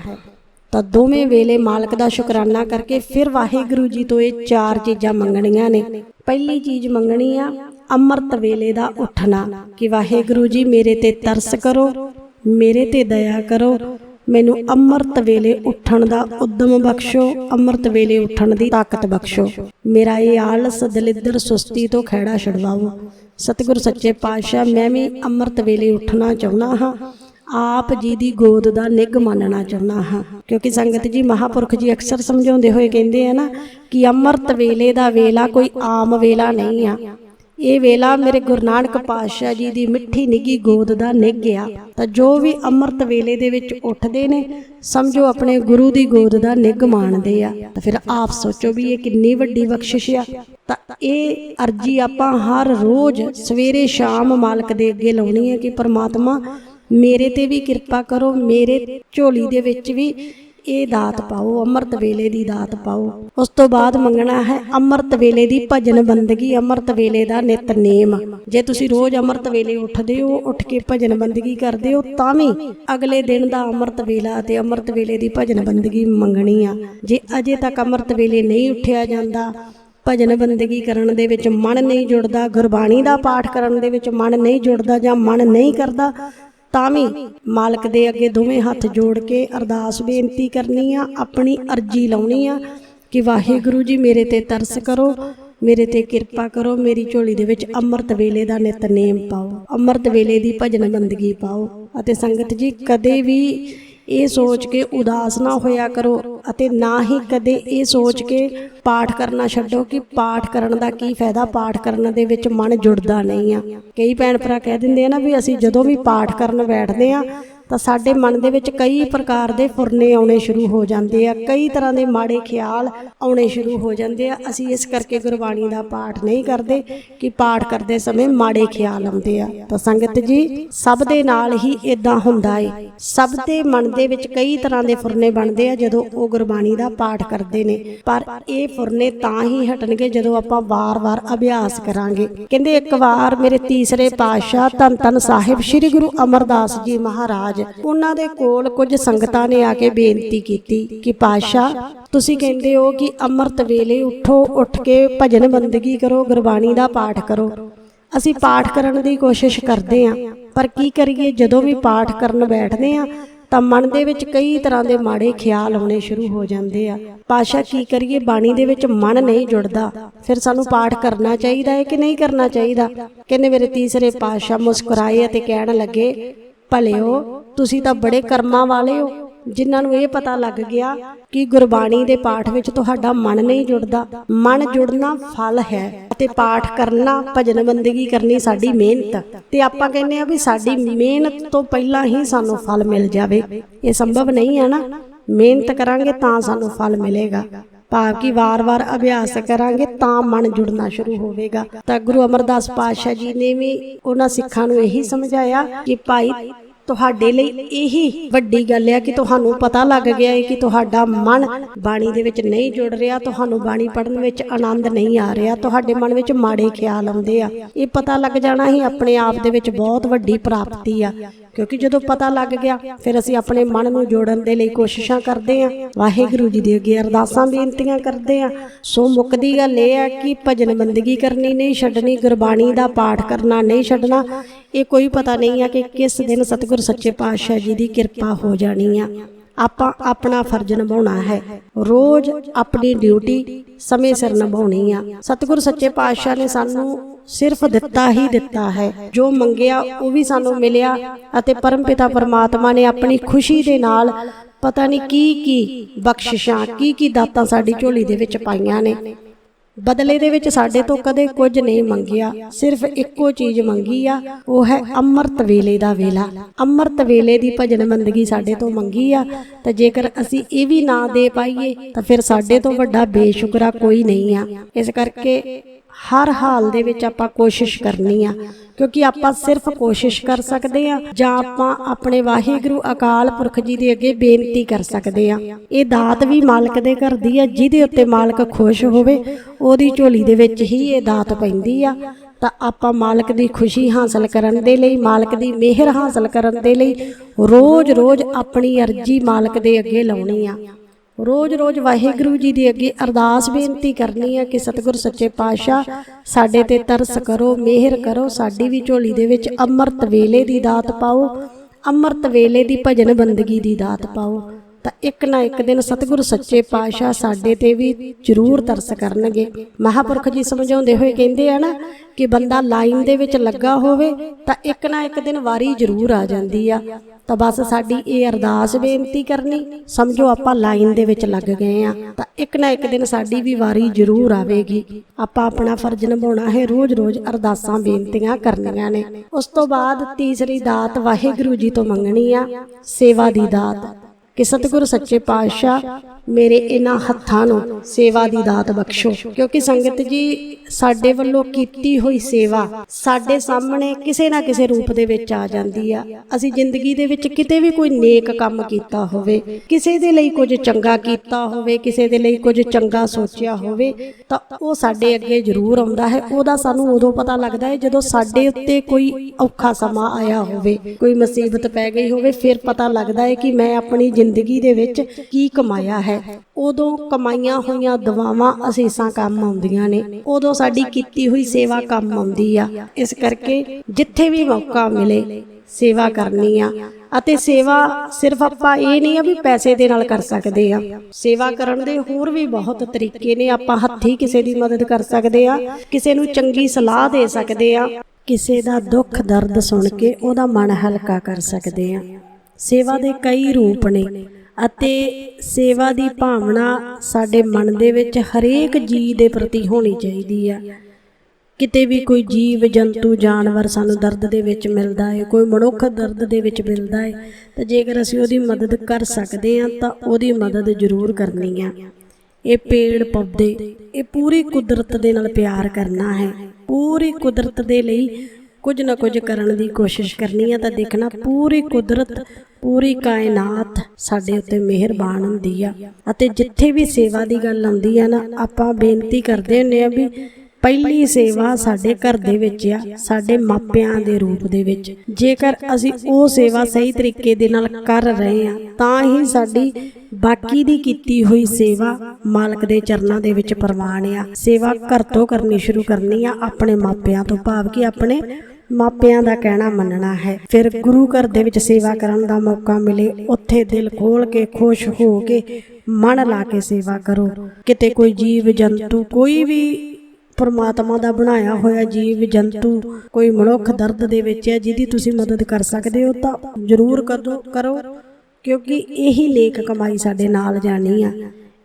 ਤਾਂ ਦੋਵੇਂ ਵੇਲੇ ਮਾਲਕ ਦਾ ਸ਼ੁਕਰਾਨਾ ਕਰਕੇ ਫਿਰ ਵਾਹਿਗੁਰੂ ਜੀ ਤੋਂ ਇਹ ਚਾਰ ਚੀਜ਼ਾਂ ਮੰਗਣੀਆਂ ਨੇ। ਪਹਿਲੀ ਚੀਜ਼ ਮੰਗਣੀ ਆ, ਅੰਮ੍ਰਿਤ ਵੇਲੇ ਦਾ ਉੱਠਣਾ ਕਿ ਵਾਹਿਗੁਰੂ ਜੀ ਮੇਰੇ ਤੇ ਤਰਸ ਕਰੋ, ਮੇਰੇ ਤੇ ਦਇਆ ਕਰੋ, ਮੈਨੂੰ ਅੰਮ੍ਰਿਤ ਵੇਲੇ ਉੱਠਣ ਦਾ ਉਦਮ ਬਖਸ਼ੋ, ਅੰਮ੍ਰਿਤ ਵੇਲੇ ਉੱਠਣ ਦੀ ਤਾਕਤ ਬਖਸ਼ੋ। ਮੇਰਾ ਇਹ ਆਲਸ ਦਲਿੱਦਰ ਸੁਸਤੀ ਤੋਂ ਖਹਿੜਾ ਛਡਵਾਓ। ਸਤਿਗੁਰ ਸੱਚੇ ਪਾਤਸ਼ਾਹ, ਮੈਂ ਵੀ ਅੰਮ੍ਰਿਤ ਵੇਲੇ ਉੱਠਣਾ ਚਾਹੁੰਦਾ ਹਾਂ। ਆਪ ਜੀ ਦੀ ਗੋਦ ਦਾ ਨਿੱਘ ਮੰਨਣਾ ਚਾਹੁੰਦਾ ਹਾਂ। ਕਿਉਂਕਿ ਸੰਗਤ ਜੀ ਮਹਾਪੁਰਖ ਜੀ ਅਕਸਰ ਸਮਝਾਉਂਦੇ ਹੋਏ ਕਹਿੰਦੇ ਆ ਨਾ ਕਿ ਅੰਮ੍ਰਿਤ ਵੇਲੇ ਦਾ ਵੇਲਾ ਕੋਈ ਆਮ ਵੇਲਾ ਨਹੀਂ ਆ। ਇਹ ਵੇਲਾ ਮੇਰੇ ਗੁਰੂ ਨਾਨਕ ਪਾਤਸ਼ਾਹ ਜੀ ਦੀ ਮਿੱਠੀ ਨਿੱਗੀ ਗੋਦ ਦਾ ਨਿੱਘ ਆ। ਤਾਂ ਜੋ ਵੀ ਅੰਮ੍ਰਿਤ ਵੇਲੇ ਦੇ ਵਿੱਚ ਉੱਠਦੇ ਨੇ, ਸਮਝੋ ਆਪਣੇ ਗੁਰੂ ਦੀ ਗੋਦ ਦਾ ਨਿੱਘ ਮਾਣਦੇ ਆ। ਤਾਂ ਫਿਰ ਆਪ ਸੋਚੋ ਵੀ ਇਹ ਕਿੰਨੀ ਵੱਡੀ ਬਖਸ਼ਿਸ਼ ਆ। ਤਾਂ ਇਹ ਅਰਜੀ ਆਪਾਂ ਹਰ ਰੋਜ਼ ਸਵੇਰੇ ਸ਼ਾਮ ਮਾਲਕ ਦੇ ਅੱਗੇ ਲਾਉਣੀ ਹੈ ਕਿ ਪਰਮਾਤਮਾ ਮੇਰੇ ਤੇ ਵੀ ਕਿਰਪਾ ਕਰੋ, ਮੇਰੇ ਝੋਲੀ ਦੇ ਵਿੱਚ ਵੀ ਇਹ ਦਾਤ ਪਾਓ, ਅੰਮ੍ਰਿਤ ਵੇਲੇ ਦੀ ਦਾਤ ਪਾਓ। ਉਸ ਤੋਂ ਬਾਅਦ ਮੰਗਣਾ ਹੈ ਅੰਮ੍ਰਿਤ ਵੇਲੇ ਦੀ ਭਜਨ ਬੰਦਗੀ, ਅੰਮ੍ਰਿਤ ਵੇਲੇ ਦਾ ਨਿਤਨੇਮ ਜੇ ਤੁਸੀਂ ਰੋਜ਼ ਅੰਮ੍ਰਿਤ ਵੇਲੇ ਉੱਠਦੇ ਹੋ, ਉੱਠ ਕੇ ਭਜਨ ਬੰਦਗੀ ਕਰਦੇ ਹੋ, ਤਾਂ ਵੀ ਅਗਲੇ ਦਿਨ ਦਾ ਅੰਮ੍ਰਿਤ ਵੇਲਾ ਤੇ ਅੰਮ੍ਰਿਤ ਵੇਲੇ ਦੀ ਭਜਨ ਬੰਦਗੀ ਮੰਗਣੀ ਆ। ਜੇ ਅਜੇ ਤੱਕ ਅੰਮ੍ਰਿਤ ਵੇਲੇ ਨਹੀਂ ਉੱਠਿਆ ਜਾਂਦਾ, ਭਜਨ ਬੰਦਗੀ ਕਰਨ ਦੇ ਵਿੱਚ ਮਨ ਨਹੀਂ ਜੁੜਦਾ, ਗੁਰਬਾਣੀ ਦਾ ਪਾਠ ਕਰਨ ਦੇ ਵਿੱਚ ਮਨ ਨਹੀਂ ਜੁੜਦਾ ਜਾਂ ਮਨ ਨਹੀਂ ਕਰਦਾ ਤਾਂ ਵੀ ਮਾਲਕ ਦੇ ਅੱਗੇ ਦੋਵੇਂ ਹੱਥ ਜੋੜ ਕੇ ਅਰਦਾਸ ਬੇਨਤੀ ਕਰਨੀ ਆ, ਆਪਣੀ ਅਰਜੀ ਲਾਉਣੀ ਆ ਕਿ ਵਾਹਿਗੁਰੂ ਜੀ ਮੇਰੇ ਤੇ ਤਰਸ ਕਰੋ, ਮੇਰੇ ਤੇ ਕਿਰਪਾ ਕਰੋ, ਮੇਰੀ ਝੋਲੀ ਦੇ ਵਿੱਚ ਅੰਮ੍ਰਿਤ ਵੇਲੇ ਦਾ ਨਿਤਨੇਮ ਪਾਓ, ਅੰਮ੍ਰਿਤ ਵੇਲੇ ਦੀ ਭਜਨ ਬੰਦਗੀ ਪਾਓ। ਅਤੇ ਸੰਗਤ ਜੀ, ਕਦੇ ਵੀ ਇਹ ਸੋਚ ਕੇ ਉਦਾਸ ਨਾ ਹੋਇਆ ਕਰੋ ਅਤੇ ਨਾ ਹੀ ਕਦੇ ਇਹ ਸੋਚ ਕੇ ਪਾਠ ਕਰਨਾ ਛੱਡੋ ਕਿ ਪਾਠ ਕਰਨ ਦਾ ਕੀ ਫਾਇਦਾ? ਪਾਠ ਕਰਨ ਦੇ ਵਿੱਚ ਮਨ ਜੁੜਦਾ ਨਹੀਂ ਆ। ਕਈ ਭੈਣ ਭਰਾ ਕਹਿ ਦਿੰਦੇ ਆ ਨਾ ਵੀ ਅਸੀਂ ਜਦੋਂ ਵੀ ਪਾਠ ਕਰਨ ਬੈਠਦੇ ਆ ਤਾਂ ਸਾਡੇ ਮਨ ਦੇ ਵਿੱਚ ਕਈ ਪ੍ਰਕਾਰ ਦੇ ਫੁਰਨੇ ਆਉਣੇ ਸ਼ੁਰੂ ਹੋ ਜਾਂਦੇ ਆ, ਕਈ ਤਰ੍ਹਾਂ ਦੇ ਮਾੜੇ ਖਿਆਲ ਆਉਣੇ ਸ਼ੁਰੂ ਹੋ ਜਾਂਦੇ ਆ। ਅਸੀਂ ਇਸ ਕਰਕੇ ਗੁਰਬਾਣੀ ਦਾ ਪਾਠ ਨਹੀਂ ਕਰਦੇ ਕਿ ਪਾਠ ਕਰਦੇ ਸਮੇਂ ਮਾੜੇ ਖਿਆਲ ਆਉਂਦੇ ਆ। ਤਾਂ ਸੰਗਤ ਜੀ, ਸਭ ਦੇ ਨਾਲ ਹੀ ਇਦਾਂ ਹੁੰਦਾ ਏ। ਸਭ ਦੇ ਮਨ ਦੇ ਵਿੱਚ ਕਈ ਤਰ੍ਹਾਂ ਦੇ ਫੁਰਨੇ ਬਣਦੇ ਆ ਜਦੋਂ ਉਹ ਗੁਰਬਾਣੀ ਦਾ ਪਾਠ ਕਰਦੇ ਨੇ। ਪਰ ਇਹ ਫੁਰਨੇ ਤਾਂ ਹੀ ਹਟਣਗੇ ਜਦੋਂ ਆਪਾਂ ਵਾਰ-ਵਾਰ ਅਭਿਆਸ ਕਰਾਂਗੇ। ਕਹਿੰਦੇ ਇੱਕ ਵਾਰ ਮੇਰੇ ਤੀਸਰੇ ਪਾਤਸ਼ਾਹ ਧੰਨ ਧੰਨ ਸਾਹਿਬ ਸ੍ਰੀ ਗੁਰੂ ਅਮਰਦਾਸ ਜੀ ਮਹਾਰਾਜ ਉਹਨਾਂ ਦੇ ਕੋਲ ਕੁਝ ਸੰਗਤਾਂ ਨੇ ਆ ਕੇ ਬੇਨਤੀ ਕੀਤੀ ਕਿ ਪਾਤਸ਼ਾਹ, ਤੁਸੀਂ ਕਹਿੰਦੇ ਹੋ ਕਿ ਅੰਮ੍ਰਿਤ ਵੇਲੇ ਉਠੋ, ਉੱਠ ਕੇ ਭਜਨ ਬੰਦਗੀ ਕਰੋ, ਗੁਰਬਾਣੀ ਦਾ ਪਾਠ ਕਰੋ। ਅਸੀਂ ਪਾਠ ਕਰਨ ਦੀ ਕੋਸ਼ਿਸ਼ ਕਰਦੇ ਆਂ ਪਰ ਕੀ ਕਰੀਏ, ਜਦੋਂ ਵੀ ਪਾਠ ਕਰਨ ਬੈਠਦੇ ਆਂ ਤਾਂ ਮਨ ਦੇ ਵਿੱਚ ਕਈ ਤਰ੍ਹਾਂ ਦੇ ਮਾੜੇ ਖਿਆਲ ਆਉਣੇ ਸ਼ੁਰੂ ਹੋ ਜਾਂਦੇ ਆ। ਪਾਸ਼ਾ ਕੀ ਕਰੀਏ, ਬਾਣੀ ਦੇ ਵਿੱਚ ਮਨ ਨਹੀਂ ਜੁੜਦਾ। ਫਿਰ ਸਾਨੂੰ ਪਾਠ ਕਰਨਾ ਚਾਹੀਦਾ ਹੈ ਕਿ ਨਹੀਂ ਕਰਨਾ ਚਾਹੀਦਾ? ਕਹਿੰਦੇ ਮੇਰੇ ਤੀਸਰੇ ਪਾਸ਼ਾ ਮੁਸਕਰਾਏ ਅਤੇ ਕਹਿਣ ਲੱਗੇ ਭਲਿਓ, ਤੁਸੀਂ ਤਾਂ ਬੜੇ ਕਰਮਾਂ ਵਾਲੇ ਹੋ। ਜਿਨ੍ਹਾਂ ਨੂੰ ਇਹ ਪਤਾ ਲੱਗ ਗਿਆ ਕਿ ਗੁਰਬਾਣੀ ਦੇ ਪਾਠ ਵਿੱਚ ਤੁਹਾਡਾ ਮਨ ਨਹੀਂ ਜੁੜਦਾ। ਮਨ ਜੁੜਨਾ ਫਲ ਹੈ ਅਤੇ ਪਾਠ ਕਰਨਾ, ਭਜਨ ਬੰਦਗੀ ਕਰਨੀ ਸਾਡੀ ਮਿਹਨਤ। ਤੇ ਆਪਾਂ ਕਹਿੰਦੇ ਆ ਵੀ ਸਾਡੀ ਮਿਹਨਤ ਤੋਂ ਪਹਿਲਾਂ ਹੀ ਸਾਨੂੰ ਫਲ ਮਿਲ ਜਾਵੇ। ਇਹ ਸੰਭਵ ਨਹੀਂ ਹੈ ਨਾ। ਮਿਹਨਤ ਕਰਾਂਗੇ ਤਾਂ ਸਾਨੂੰ ਫਲ ਮਿਲੇਗਾ। ਭਾਵ ਕਿ ਵਾਰ-ਵਾਰ ਅਭਿਆਸ ਕਰਾਂਗੇ ਤਾਂ ਮਨ ਜੁੜਨਾ ਸ਼ੁਰੂ ਹੋਵੇਗਾ। ਤਾਂ ਗੁਰੂ ਅਮਰਦਾਸ ਪਾਤਸ਼ਾਹ ਜੀ ਨੇ ਵੀ ਉਹਨਾਂ ਸਿੱਖਾਂ ਨੂੰ ਇਹੀ ਸਮਝਾਇਆ ਕਿ ਭਾਈ, ਤੁਹਾਡੇ ਲਈ ਇਹੀ ਵੱਡੀ ਗੱਲ ਹੈ ਕਿ ਤੁਹਾਨੂੰ ਪਤਾ ਲੱਗ ਗਿਆ ਹੈ ਕਿ ਤੁਹਾਡਾ ਮਨ ਬਾਣੀ ਦੇ ਵਿੱਚ ਨਹੀਂ ਜੁੜ ਰਿਹਾ, ਤੁਹਾਨੂੰ ਬਾਣੀ ਪੜ੍ਹਨ ਵਿੱਚ ਆਨੰਦ ਨਹੀਂ ਆ ਰਿਹਾ, ਤੁਹਾਡੇ ਮਨ ਵਿੱਚ ਮਾੜੇ ਖਿਆਲ ਆਉਂਦੇ ਆ। ਇਹ ਪਤਾ ਲੱਗ ਜਾਣਾ ਹੀ ਆਪਣੇ ਆਪ ਦੇ ਵਿੱਚ ਬਹੁਤ ਵੱਡੀ ਪ੍ਰਾਪਤੀ ਆ। ਕਿਉਂਕਿ ਜਦੋਂ ਪਤਾ ਲੱਗ ਗਿਆ, ਫਿਰ ਅਸੀਂ ਆਪਣੇ ਮਨ ਨੂੰ ਜੋੜਨ ਦੇ ਲਈ ਕੋਸ਼ਿਸ਼ਾਂ ਕਰਦੇ ਆਂ ਵਾਹਿਗੁਰੂ ਜੀ ਦੇ ਅੱਗੇ ਅਰਦਾਸਾਂ ਬੇਨਤੀਆਂ ਕਰਦੇ ਆਂ ਸੋ ਮੁੱਕਦੀ ਗੱਲ ਇਹ ਹੈ ਕਿ ਭਜਨ ਬੰਦਗੀ ਕਰਨੀ ਨਹੀਂ ਛੱਡਣੀ, ਗੁਰਬਾਣੀ ਦਾ ਪਾਠ ਕਰਨਾ ਨਹੀਂ ਛੱਡਣਾ। ਇਹ ਕੋਈ ਪਤਾ ਨਹੀਂ ਆ ਕਿ ਕਿਸ ਦਿਨ ਸਤਿਗੁਰ ਸੱਚੇ ਪਾਤਸ਼ਾਹ ਜੀ ਦੀ ਕਿਰਪਾ ਹੋ ਜਾਣੀ ਆ। ਆਪਾਂ ਆਪਣਾ ਫਰਜ਼ ਨਿਭਾਉਣਾ ਹੈ। ਰੋਜ਼ ਆਪਣੀ ਡਿਊਟੀ ਸਮੇਂ ਸਿਰ ਨਿਭਾਉਣੀ ਆ। ਸਤਿਗੁਰ ਸੱਚੇ ਪਾਤਸ਼ਾਹ ਨੇ ਸਾਨੂੰ ਸਿਰਫ ਦਿੱਤਾ ਹੀ ਦਿੱਤਾ ਹੈ। ਜੋ ਮੰਗਿਆ, ਉਹ ਵੀ ਸਾਨੂੰ ਮਿਲਿਆ ਅਤੇ ਪਰਮ ਪਿਤਾ ਪਰਮਾਤਮਾ ਨੇ ਆਪਣੀ ਖੁਸ਼ੀ ਦੇ ਨਾਲ ਪਤਾ ਨਹੀਂ ਕੀ ਕੀ ਬਖਸ਼ਿਸ਼ਾਂ, ਕੀ ਕੀ ਦਾਤਾਂ ਸਾਡੀ ਝੋਲੀ ਦੇ ਵਿੱਚ ਪਾਈਆਂ ਨੇ। ਬਦਲੇ ਦੇ ਵਿੱਚ ਸਾਡੇ ਤੋਂ ਕਦੇ ਕੁਝ ਨਹੀਂ ਮੰਗਿਆ, ਸਿਰਫ ਇੱਕੋ ਚੀਜ਼ ਮੰਗੀ ਆ, ਉਹ ਹੈ ਅੰਮ੍ਰਿਤ ਵੇਲੇ ਦਾ ਵੇਲਾ। ਅੰਮ੍ਰਿਤ ਵੇਲੇ ਦੀ ਭਜਨ ਬੰਦਗੀ ਸਾਡੇ ਤੋਂ ਮੰਗੀ ਆ, ਤਾਂ ਜੇਕਰ ਅਸੀਂ ਇਹ ਵੀ ਨਾ ਦੇ ਪਾਈਏ, ਤਾਂ ਫਿਰ ਸਾਡੇ ਤੋਂ ਵੱਡਾ ਬੇਸ਼ੁਕਰਾ ਕੋਈ ਨਹੀਂ ਆ। ਇਸ ਕਰਕੇ ਹਰ ਹਾਲ ਦੇ ਵਿੱਚ ਆਪਾਂ ਕੋਸ਼ਿਸ਼ ਕਰਨੀ ਆ, ਕਿਉਂਕਿ ਆਪਾਂ ਸਿਰਫ ਕੋਸ਼ਿਸ਼ ਕਰ ਸਕਦੇ ਆ, ਜਾਂ ਆਪਾਂ ਆਪਣੇ ਵਾਹਿਗੁਰੂ ਅਕਾਲ ਪੁਰਖ ਜੀ ਦੇ ਅੱਗੇ ਬੇਨਤੀ ਕਰ ਸਕਦੇ ਆ। ਇਹ ਦਾਤ ਵੀ ਮਾਲਕ ਦੇ ਘਰ ਦੀ ਆ, ਜਿਹਦੇ ਉੱਤੇ ਮਾਲਕ ਖੁਸ਼ ਹੋਵੇ, ਉਹਦੀ ਝੋਲੀ ਦੇ ਵਿੱਚ ਹੀ ਇਹ ਦਾਤ ਪੈਂਦੀ ਆ। ਤਾਂ ਆਪਾਂ ਮਾਲਕ ਦੀ ਖੁਸ਼ੀ ਹਾਸਲ ਕਰਨ ਦੇ ਲਈ, ਮਾਲਕ ਦੀ ਮਿਹਰ ਹਾਸਲ ਕਰਨ ਦੇ ਲਈ ਰੋਜ਼-ਰੋਜ਼ ਆਪਣੀ ਅਰਜੀ ਮਾਲਕ ਦੇ ਅੱਗੇ ਲਾਉਣੀ ਆ। ਰੋਜ਼-ਰੋਜ਼ ਵਾਹਿਗੁਰੂ ਜੀ ਦੇ ਅੱਗੇ ਅਰਦਾਸ ਬੇਨਤੀ ਕਰਨੀ ਹੈ ਕਿ ਸਤਿਗੁਰ ਸੱਚੇ ਪਾਤਸ਼ਾਹ ਸਾਡੇ ਤੇ ਤਰਸ ਕਰੋ, ਮਿਹਰ ਕਰੋ, ਸਾਡੀ ਵੀ ਝੋਲੀ ਦੇ ਵਿੱਚ ਅੰਮ੍ਰਿਤ ਵੇਲੇ ਦੀ ਦਾਤ ਪਾਓ, ਅੰਮ੍ਰਿਤ ਵੇਲੇ ਦੀ ਭਜਨ ਬੰਦਗੀ ਦੀ ਦਾਤ ਪਾਓ। ਤਾਂ ਇੱਕ ਨਾ ਇੱਕ ਦਿਨ ਸਤਿਗੁਰੂ ਸੱਚੇ ਪਾਤਸ਼ਾਹ ਸਾਡੇ ਤੇ ਵੀ ਜ਼ਰੂਰ ਤਰਸ ਕਰਨਗੇ। ਮਹਾਪੁਰਖ ਜੀ ਸਮਝਾਉਂਦੇ ਹੋਏ ਕਹਿੰਦੇ ਆ ਨਾ ਕਿ ਬੰਦਾ ਲਾਈਨ ਦੇ ਵਿੱਚ ਲੱਗਾ ਹੋਵੇ ਤਾਂ ਇੱਕ ਨਾ ਇੱਕ ਦਿਨ ਵਾਰੀ ਜ਼ਰੂਰ ਆ ਜਾਂਦੀ ਆ। ਤਾਂ ਬਸ ਸਾਡੀ ਇਹ ਅਰਦਾਸ ਬੇਨਤੀ ਕਰਨੀ, ਸਮਝੋ ਆਪਾਂ ਲਾਈਨ ਦੇ ਵਿੱਚ ਲੱਗ ਗਏ ਆ ਤਾਂ ਇੱਕ ਨਾ ਇੱਕ ਦਿਨ ਸਾਡੀ ਵੀ ਵਾਰੀ ਜ਼ਰੂਰ ਆਵੇਗੀ। ਆਪਾਂ ਆਪਣਾ ਫਰਜ਼ ਨਿਭਾਉਣਾ ਹੈ, ਰੋਜ਼-ਰੋਜ਼ ਅਰਦਾਸਾਂ ਬੇਨਤੀਆਂ ਕਰਨੀਆਂ ਨੇ। ਉਸ ਤੋਂ ਬਾਅਦ ਤੀਸਰੀ ਦਾਤ ਵਾਹਿਗੁਰੂ ਜੀ ਤੋਂ ਮੰਗਣੀ ਆ, ਸੇਵਾ ਦੀ ਦਾਤ। ਕਿ ਸਤਿਗੁਰੂ ਸੱਚੇ ਪਾਤਸ਼ਾਹ ਮੇਰੇ ਇਹਨਾਂ ਹੱਥਾਂ ਨੂੰ ਸੇਵਾ ਦੀ ਦਾਤ ਬਖਸ਼ੋ। ਕਿਉਂਕਿ ਸੰਗਤ ਜੀ, ਸਾਡੇ ਵੱਲੋਂ ਕੀਤੀ ਹੋਈ ਸੇਵਾ ਸਾਡੇ ਸਾਹਮਣੇ ਕਿਸੇ ਨਾ ਕਿਸੇ ਰੂਪ ਦੇ ਵਿੱਚ ਆ ਜਾਂਦੀ ਆ। ਅਸੀਂ ਜ਼ਿੰਦਗੀ ਦੇ ਵਿੱਚ ਕਿਤੇ ਵੀ ਕੋਈ ਨੇਕ ਕੰਮ ਕੀਤਾ ਹੋਵੇ, ਕਿਸੇ ਦੇ ਲਈ ਕੁਝ ਚੰਗਾ ਕੀਤਾ ਹੋਵੇ, ਕਿਸੇ ਦੇ ਲਈ ਕੁਝ ਚੰਗਾ ਸੋਚਿਆ ਹੋਵੇ, ਤਾਂ ਉਹ ਸਾਡੇ ਅੱਗੇ ਜ਼ਰੂਰ ਆਉਂਦਾ ਹੈ। ਉਹਦਾ ਸਾਨੂੰ ਉਦੋਂ ਪਤਾ ਲੱਗਦਾ ਹੈ ਜਦੋਂ ਸਾਡੇ ਉੱਤੇ ਕੋਈ ਔਖਾ ਸਮਾਂ ਆਇਆ ਹੋਵੇ, ਕੋਈ ਮੁਸੀਬਤ ਪੈ ਗਈ ਹੋਵੇ, ਫਿਰ ਪਤਾ ਲੱਗਦਾ ਹੈ ਕਿ ਮੈਂ ਆਪਣੀ ਜ਼ਿੰਦਗੀ ਦੇ ਵਿੱਚ ਕੀ ਕਮਾਇਆ ਹੈ? ਉਦੋਂ ਕਮਾਈਆਂ ਹੋਈਆਂ ਦਵਾਵਾਂ ਅਸੀਸਾਂ ਕੰਮ ਆਉਂਦੀਆਂ ਨੇ। ਉਦੋਂ ਸਾਡੀ ਕੀਤੀ ਹੋਈ ਸੇਵਾ ਕੰਮ ਆਉਂਦੀ ਆ। ਇਸ ਕਰਕੇ ਜਿੱਥੇ ਵੀ ਮੌਕਾ ਮਿਲੇ, ਸੇਵਾ ਕਰਨੀ ਆ। ਅਤੇ ਸੇਵਾ ਸਿਰਫ ਆਪਾਂ ਇਹ ਨਹੀਂ ਆ ਵੀ ਪੈਸੇ ਦੇ ਨਾਲ ਕਰ ਸਕਦੇ ਆ। ਸੇਵਾ ਕਰਨ ਦੇ ਹੋਰ ਵੀ ਬਹੁਤ ਤਰੀਕੇ ਨੇ। ਆਪਾਂ ਹੱਥੀ ਕਿਸੇ ਦੀ ਮਦਦ ਕਰ ਸਕਦੇ ਆ, ਕਿਸੇ ਨੂੰ ਚੰਗੀ ਸਲਾਹ ਦੇ ਸਕਦੇ ਆ, ਕਿਸੇ ਦਾ ਦੁੱਖ ਦਰਦ ਸੁਣ ਕੇ ਉਹਦਾ ਮਨ ਹਲਕਾ ਕਰ ਸਕਦੇ ਆ। ਸੇਵਾ ਦੇ ਕਈ ਰੂਪ ਨੇ ਅਤੇ ਸੇਵਾ ਦੀ ਭਾਵਨਾ ਸਾਡੇ ਮਨ ਦੇ ਵਿੱਚ ਹਰੇਕ ਜੀ ਦੇ ਪ੍ਰਤੀ ਹੋਣੀ ਚਾਹੀਦੀ ਆ। ਕਿਤੇ ਵੀ ਕੋਈ ਜੀਵ, ਜੰਤੂ, ਜਾਨਵਰ ਸਾਨੂੰ ਦਰਦ ਦੇ ਵਿੱਚ ਮਿਲਦਾ ਹੈ ਕੋਈ ਮਨੁੱਖ ਦਰਦ ਦੇ ਵਿੱਚ ਮਿਲਦਾ ਹੈ ਤਾਂ ਜੇਕਰ ਅਸੀਂ ਉਹਦੀ ਮਦਦ ਕਰ ਸਕਦੇ ਹਾਂ, ਤਾਂ ਉਹਦੀ ਮਦਦ ਜ਼ਰੂਰ ਕਰਨੀ ਆ। ਇਹ ਪੇੜ, ਪੌਦੇ, ਇਹ ਪੂਰੀ ਕੁਦਰਤ ਦੇ ਨਾਲ ਪਿਆਰ ਕਰਨਾ ਹੈ। ਪੂਰੀ ਕੁਦਰਤ ਦੇ ਲਈ ਕੁਝ ਨਾ ਕੁਝ ਕਰਨ ਦੀ ਕੋਸ਼ਿਸ਼ ਕਰਨੀ ਆ ਤਾਂ ਦੇਖਣਾ ਪੂਰੀ ਕੁਦਰਤ, ਪੂਰੀ ਕਾਇਨਾਤ ਸਾਡੇ ਉੱਤੇ ਮਿਹਰਬਾਨ ਹੁੰਦੀ ਆ। ਅਤੇ ਜਿੱਥੇ ਵੀ ਸੇਵਾ ਦੀ ਗੱਲ ਆਉਂਦੀ ਆ ਨਾ, ਆਪਾਂ ਬੇਨਤੀ ਕਰਦੇ ਹੁੰਨੇ ਆ ਵੀ ਪਹਿਲੀ ਸੇਵਾ ਸਾਡੇ ਘਰ ਦੇ ਵਿੱਚ ਆ, ਸਾਡੇ ਮਾਪਿਆਂ ਦੇ ਰੂਪ ਦੇ ਵਿੱਚ। ਜੇਕਰ ਅਸੀਂ ਉਹ ਸੇਵਾ ਸਹੀ ਤਰੀਕੇ ਦੇ ਨਾਲ ਕਰ ਰਹੇ ਆ, ਤਾਂ ਹੀ ਸਾਡੀ ਬਾਕੀ ਦੀ ਕੀਤੀ ਹੋਈ ਸੇਵਾ ਮਾਲਕ ਦੇ ਚਰਨਾਂ ਦੇ ਵਿੱਚ ਪ੍ਰਵਾਨ ਆ। ਸੇਵਾ ਘਰ ਤੋਂ ਕਰਨੀ ਸ਼ੁਰੂ ਕਰਨੀ ਆ, ਆਪਣੇ ਮਾਪਿਆਂ ਤੋਂ ਭਾਵ ਕਿ ਆਪਣੇ ਮਾਪਿਆਂ ਦਾ ਕਹਿਣਾ ਮੰਨਣਾ ਹੈ। ਫਿਰ ਗੁਰੂ ਘਰ ਦੇ ਵਿੱਚ ਸੇਵਾ ਕਰਨ ਦਾ ਮੌਕਾ ਮਿਲੇ। ਉੱਥੇ ਦਿਲ ਖੋਲ ਕੇ ਖੁਸ਼ ਹੋ ਕੇ ਮਨ ਲਾ ਕੇ ਸੇਵਾ ਕਰੋ। ਕਿਤੇ ਕੋਈ ਜੀਵ ਜੰਤੂ, ਕੋਈ ਵੀ ਪਰਮਾਤਮਾ ਦਾ ਬਣਾਇਆ ਹੋਇਆ ਜੀਵ ਜੰਤੂ, ਕੋਈ ਮਨੁੱਖ ਦਰਦ ਦੇ ਵਿੱਚ ਹੈ, ਜਿਹਦੀ ਤੁਸੀਂ ਮਦਦ ਕਰ ਸਕਦੇ ਹੋ, ਤਾਂ ਜ਼ਰੂਰ ਕਰੋ ਕਰੋ। ਕਿਉਂਕਿ ਇਹੀ ਨੇਕ ਕਮਾਈ ਸਾਡੇ ਨਾਲ ਜਾਣੀ ਆ।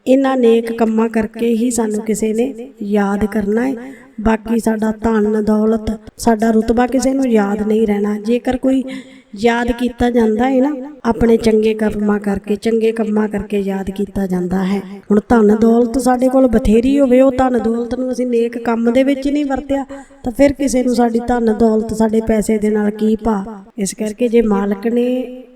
ਇਹਨਾਂ ਨੇਕ ਕੰਮਾਂ ਕਰਕੇ ਹੀ ਸਾਨੂੰ ਕਿਸੇ ਨੇ ਯਾਦ ਕਰਨਾ ਹੈ। ਬਾਕੀ ਸਾਡਾ ਧਨ, ਦੌਲਤ, ਸਾਡਾ ਰੁਤਬਾ ਕਿਸੇ ਨੂੰ ਯਾਦ ਨਹੀਂ ਰਹਿਣਾ। ਜੇਕਰ ਕੋਈ ਯਾਦ ਕੀਤਾ ਜਾਂਦਾ ਹੈ ਨਾ, ਆਪਣੇ ਚੰਗੇ ਕਰਮਾਂ ਕਰਕੇ, ਚੰਗੇ ਕੰਮਾਂ ਕਰਕੇ ਯਾਦ ਕੀਤਾ ਜਾਂਦਾ ਹੈ। ਹੁਣ ਧਨ, ਦੌਲਤ ਸਾਡੇ ਕੋਲ ਬਥੇਰੀ ਹੋਵੇ, ਉਹ ਧਨ, ਦੌਲਤ ਨੂੰ ਅਸੀਂ ਨੇਕ ਕੰਮ ਦੇ ਵਿੱਚ ਨਹੀਂ ਵਰਤਿਆ, ਤਾਂ ਫਿਰ ਕਿਸੇ ਨੂੰ ਸਾਡੀ ਧਨ, ਦੌਲਤ ਸਾਡੇ ਪੈਸੇ ਦੇ ਨਾਲ ਕੀ ਭਾ ਇਸ ਕਰਕੇ ਜੇ ਮਾਲਕ ਨੇ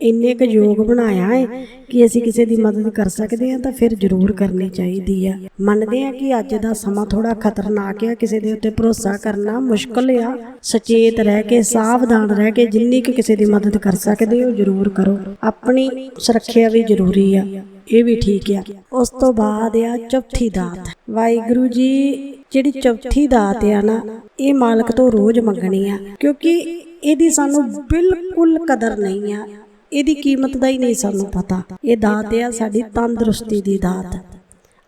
ਇੰਨੇ ਕੁ ਯੋਗ ਬਣਾਇਆ ਹੈ ਕਿ ਅਸੀਂ ਕਿਸੇ ਦੀ ਮਦਦ ਕਰ ਸਕਦੇ ਹਾਂ, ਤਾਂ ਫਿਰ ਜ਼ਰੂਰ ਕਰਨੀ ਚਾਹੀਦੀ ਆ ਮੰਨਦੇ ਆ ਕਿ ਅੱਜ ਦਾ ਸਮਾਂ ਥੋੜਾ ਖਤਰਨਾਕ ਆ ਕਿਸੇ ਦੇ ਉੱਤੇ ਭਰੋਸਾ ਕਰਨਾ ਮੁਸ਼ਕਲ ਆ। ਸੁਚੇਤ ਰਹਿ ਕੇ, ਸਾਵਧਾਨ ਰਹਿ ਕੇ ਜਿੰਨੀ ਕੁ ਕਿਸੇ ਦੀ ਮਦਦ ਕਰ ਸਕਦੇ ਹੋ, ਜ਼ਰੂਰ ਕਰੋ। ਆਪਣੀ ਸੁਰੱਖਿਆ ਵੀ ਜ਼ਰੂਰੀ ਆ। ਇਹ ਵੀ ਠੀਕ ਆ। ਉਸ ਤੋਂ ਬਾਅਦ ਆ ਚੌਥੀ ਦਾਤ। ਵਾਹਿਗੁਰੂ ਜੀ, ਜਿਹੜੀ ਚੌਥੀ ਦਾਤ ਆ ਨਾ, ਇਹ ਮਾਲਕ ਤੋਂ ਰੋਜ਼ ਮੰਗਣੀ ਆ। ਕਿਉਂਕਿ ਇਹਦੀ ਸਾਨੂੰ ਬਿਲਕੁਲ ਕਦਰ ਨਹੀਂ ਆ। ਇਹਦੀ ਕੀਮਤ ਦਾ ਹੀ ਨਹੀਂ ਸਾਨੂੰ ਪਤਾ। ਇਹ ਦਾਤ ਆ ਸਾਡੀ ਤੰਦਰੁਸਤੀ ਦੀ ਦਾਤ।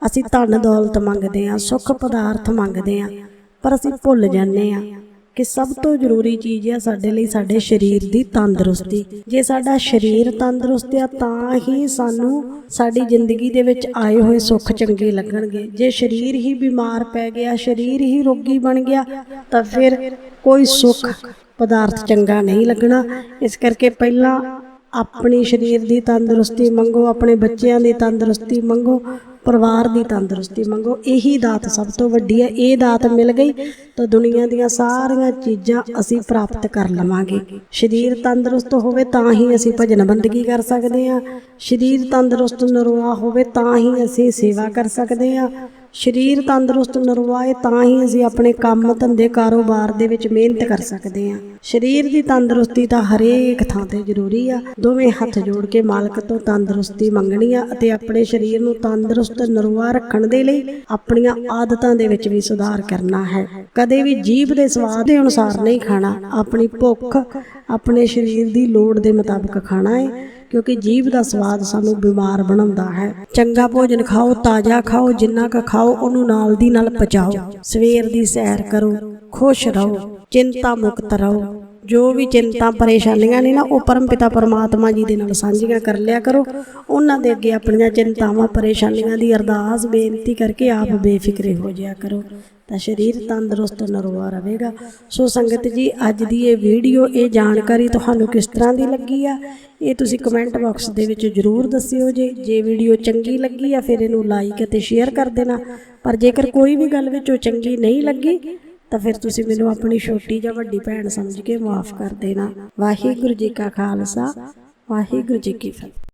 ਅਸੀਂ ਧਨ ਦੌਲਤ ਮੰਗਦੇ ਆ, ਸੁੱਖ ਪਦਾਰਥ ਮੰਗਦੇ ਆ। ਪਰ ਅਸੀਂ ਭੁੱਲ ਜਾਂਦੇ ਆ ਕਿ ਸਭ ਤੋਂ ਜ਼ਰੂਰੀ ਚੀਜ਼ ਆ ਸਾਡੇ ਲਈ ਸਾਡੇ ਸਰੀਰ ਦੀ ਤੰਦਰੁਸਤੀ। ਜੇ ਸਾਡਾ ਸਰੀਰ ਤੰਦਰੁਸਤ ਆ, ਤਾਂ ਹੀ ਸਾਨੂੰ ਸਾਡੀ ਜ਼ਿੰਦਗੀ ਦੇ ਵਿੱਚ ਆਏ ਹੋਏ ਸੁੱਖ ਚੰਗੇ ਲੱਗਣਗੇ। ਜੇ ਸਰੀਰ ਹੀ ਬਿਮਾਰ ਪੈ ਗਿਆ, ਸਰੀਰ ਹੀ ਰੋਗੀ ਬਣ ਗਿਆ, ਤਾਂ ਫਿਰ ਕੋਈ ਸੁੱਖ ਪਦਾਰਥ ਚੰਗਾ ਨਹੀਂ ਲੱਗਣਾ। ਇਸ ਕਰਕੇ ਪਹਿਲਾਂ ਆਪਣੀ ਸਰੀਰ ਦੀ ਤੰਦਰੁਸਤੀ ਮੰਗੋ, ਆਪਣੇ ਬੱਚਿਆਂ ਦੀ ਤੰਦਰੁਸਤੀ ਮੰਗੋ, ਪਰਿਵਾਰ ਦੀ ਤੰਦਰੁਸਤੀ ਮੰਗੋ। ਇਹੀ ਦਾਤ ਸਭ ਤੋਂ ਵੱਡੀ ਹੈ। ਇਹ ਦਾਤ ਮਿਲ ਗਈ ਤਾਂ ਦੁਨੀਆ ਦੀਆਂ ਸਾਰੀਆਂ ਚੀਜ਼ਾਂ ਅਸੀਂ ਪ੍ਰਾਪਤ ਕਰ ਲਵਾਂਗੇ। ਸਰੀਰ ਤੰਦਰੁਸਤ ਹੋਵੇ ਤਾਂ ਹੀ ਅਸੀਂ ਭਜਨ ਬੰਦਗੀ ਕਰ ਸਕਦੇ ਹਾਂ। ਸਰੀਰ ਤੰਦਰੁਸਤ ਨਰਵਾ ਹੋਵੇ ਤਾਂ ਹੀ ਅਸੀਂ ਸੇਵਾ ਕਰ ਸਕਦੇ ਹਾਂ। ਸਰੀਰ ਤੰਦਰੁਸਤ ਨਰਵਾਏ, ਤਾਂ ਹੀ ਅਸੀਂ ਆਪਣੇ ਕੰਮ ਧੰਦੇ ਕਾਰੋਬਾਰ ਦੇ ਵਿੱਚ ਮਿਹਨਤ ਕਰ ਸਕਦੇ ਹਾਂ। ਸਰੀਰ ਦੀ ਤੰਦਰੁਸਤੀ ਤਾਂ ਹਰੇਕ ਥਾਂ ਤੇ ਜ਼ਰੂਰੀ ਆ। ਦੋਵੇਂ ਹੱਥ ਜੋੜ ਕੇ ਮਾਲਕ ਤੋਂ ਤੰਦਰੁਸਤੀ ਮੰਗਣੀ ਆ ਅਤੇ ਆਪਣੇ ਸਰੀਰ ਨੂੰ ਤੰਦਰੁਸਤ ਨਰਵਾ ਰੱਖਣ ਦੇ ਲਈ ਆਪਣੀਆਂ ਆਦਤਾਂ ਦੇ ਵਿੱਚ ਵੀ ਸੁਧਾਰ ਕਰਨਾ ਹੈ। ਕਦੇ ਵੀ ਜੀਭ ਦੇ ਸਵਾਦ ਦੇ ਅਨੁਸਾਰ ਨਹੀਂ ਖਾਣਾ। ਆਪਣੀ ਭੁੱਖ, ਆਪਣੇ ਸਰੀਰ ਦੀ ਲੋੜ ਦੇ ਮੁਤਾਬਕ ਖਾਣਾ ਹੈ। ਕਿਉਂਕਿ ਜੀਭ ਦਾ ਸਵਾਦ ਸਾਨੂੰ ਬਿਮਾਰ ਬਣਾਉਂਦਾ ਹੈ। ਚੰਗਾ ਭੋਜਨ ਖਾਓ, ਤਾਜ਼ਾ ਖਾਓ, ਜਿੰਨਾ ਕੁ ਖਾਓ, ਉਹਨੂੰ ਨਾਲ ਦੀ ਨਾਲ ਪਚਾਓ। ਸਵੇਰ ਦੀ ਸੈਰ ਕਰੋ, ਖੁਸ਼ ਰਹੋ, ਚਿੰਤਾ ਮੁਕਤ ਰਹੋ। ਜੋ ਵੀ ਚਿੰਤਾ ਪਰੇਸ਼ਾਨੀਆਂ ਨੇ ਨਾ, ਉਹ ਪਰਮਪਿਤਾ ਪਰਮਾਤਮਾ ਜੀ ਦੇ ਨਾਲ ਸਾਂਝੀਆਂ ਕਰ ਲਿਆ ਕਰੋ। ਉਹਨਾਂ ਦੇ ਅੱਗੇ ਆਪਣੀਆਂ ਚਿੰਤਾਵਾਂ, ਪਰੇਸ਼ਾਨੀਆਂ ਦੀ ਅਰਦਾਸ, ਬੇਨਤੀ ਕਰਕੇ ਆਪ ਬੇਫਿਕਰੇ ਹੋ ਜਾਇਆ ਕਰੋ। ਤਾਂ ਸਰੀਰ ਤੰਦਰੁਸਤ ਨਰਵਾ ਰਹੇਗਾ। ਸੋ ਸੰਗਤ ਜੀ, ਅੱਜ ਦੀ ਇਹ ਵੀਡੀਓ, ਇਹ ਜਾਣਕਾਰੀ ਤੁਹਾਨੂੰ ਕਿਸ ਤਰ੍ਹਾਂ ਦੀ ਲੱਗੀ ਆ? ਇਹ ਤੁਸੀਂ ਕਮੈਂਟ ਬਾਕਸ ਦੇ ਵਿੱਚ ਜਰੂਰ ਦੱਸਿਓ ਜੇ। ਜੇ ਵੀਡੀਓ ਚੰਗੀ ਲੱਗੀ ਆ, ਫਿਰ ਇਹਨੂੰ ਲਾਈਕ ਅਤੇ ਸ਼ੇਅਰ ਕਰ ਦੇਣਾ। ਪਰ ਜੇਕਰ ਕੋਈ ਵੀ ਗੱਲ ਵਿੱਚ ਉਹ ਚੰਗੀ ਨਹੀਂ ਲੱਗੀ ਤਾਂ ਫਿਰ ਤੁਸੀਂ ਮੈਨੂੰ ਆਪਣੀ ਛੋਟੀ ਜਾਂ ਵੱਡੀ ਭੈਣ ਸਮਝ ਕੇ ਮਾਫ ਕਰ ਦੇਣਾ। ਵਾਹਿਗੁਰੂ ਜੀ ਕਾ ਖਾਲਸਾ, ਵਾਹਿਗੁਰੂ ਜੀ ਕੀ ਫਤਿਹ।